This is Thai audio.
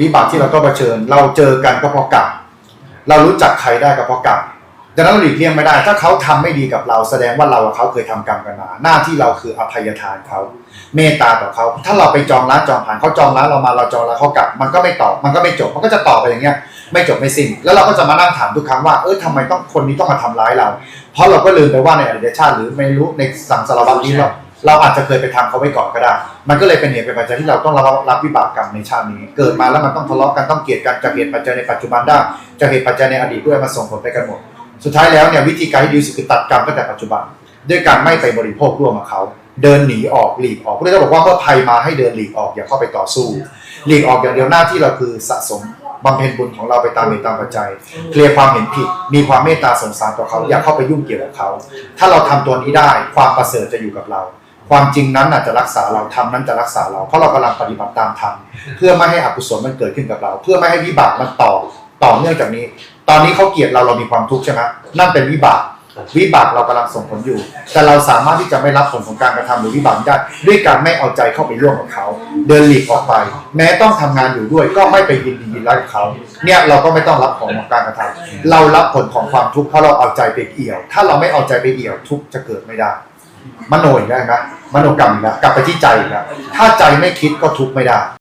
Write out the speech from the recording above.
วิบากที่เราต้องเผชิญ เราเจอกันก็เพราะกรรมเรารู้จักใครได้ก็เพราะกรรมดังนั้นเราหลีกเลี่ยงไม่ได้ ถ้าเขาทำไม่ดีกับเราแสดงว่าเรากับเขาเคยทำกรรมกันมา หน้าที่เราคืออภัยทานเขา เมตตาต่อเขา ถ้าเราไปจองร้านจองผ่านเขาจองร้านเรามาเราจองร้านเขากลับ มันก็ไม่ตอบมันก็ไม่จบ มันก็จะต่อไปอย่างเงี้ย ไม่จบไม่สิ้น แล้วเราก็จะมานั่งถามทุกครั้งว่า เออทำไมต้องคนนี้ต้องมาทำร้ายเรา เพราะเราก็ลืมไปว่าในอดีตชาติหรือไม่รู้ในสังสารวัตนี้เรา เราอาจจะเคยไปทำเขาไว้ก่อนก็ได้ มันก็เลยเป็นเหตุเป็นปัจจัยที่เราต้องรับรับวิบากกรรมในชาตินี้ เกิดมาแล้วมันต้องทะเลาะกันต้องเกลียดกันจากเหตุปัจจัยในปัจจุบันได้จากเหตุปัจจัยในอดีตด้วยมาส่งผลไปกันหมด สุดท้ายแล้วเนี่ยวิธีการที่ดีสุดคือตัดกรรมตั้งแต่ปัจจุบัน ด้วยการไม่ไปบริโภคร่วมกับเขา เดินหนีออกหลีกออกพระเจ้าบอกว่าเมื่อภัยมาให้เดินหลีกออกอย่าเข้าไปต่อสู้ หลีกออกอย่างเดียวหน้าที่เราคือสะสมบำเพ็ญบุญของเราไปตามเหตุตามปัจจัย เคลียร์ความเห็นผิด มีความเมตตาสงสารต่อเขา อย่าเข้าไปยุ่งเกี่ยวกับเขา ถ้าเราทำตัวนี้ได้ ความประเสริฐจะอยู่กับเรา ความจริงนั้นอาจจะรักษาเราทำนั้นจะรักษาเรา เพราะเรากำลังปฏิบัติตามธรรมเพื่อไม่ให้อกุศลมันเกิดขึ้นกับเรา เพื่อไม่ให้วิบากมันต่อต่อเนื่องจากนี้ ตอนนี้เขาเกลียดเราเรามีความทุกข์ใช่ไหมนั่นเป็นวิบากวิบากเรากำลังส่งผลอยู่ แต่เราสามารถที่จะไม่รับผลของการกระทำหรือวิบากนี้ได้ ด้วยการไม่เอาใจเข้าไปร่วมกับเขา เดินหลีกออกไป แม้ต้องทำงานอยู่ด้วย ก็ไม่ไปยินดียินร้ายกับเขา เนี่ยเราก็ไม่ต้องรับผลของการกระทำเรารับผลของความทุกข์เพราะเราเอาใจไปเอี่ยว ถ้าเราไม่เอาใจไปเอี่ยวทุกข์จะเกิดไม่ได้ มโนอีกแล้วนะมโนกรรมอีกแล้วกลับไปที่ใจอีกแล้วถ้าใจไม่คิดก็ทุกข์ไม่ได้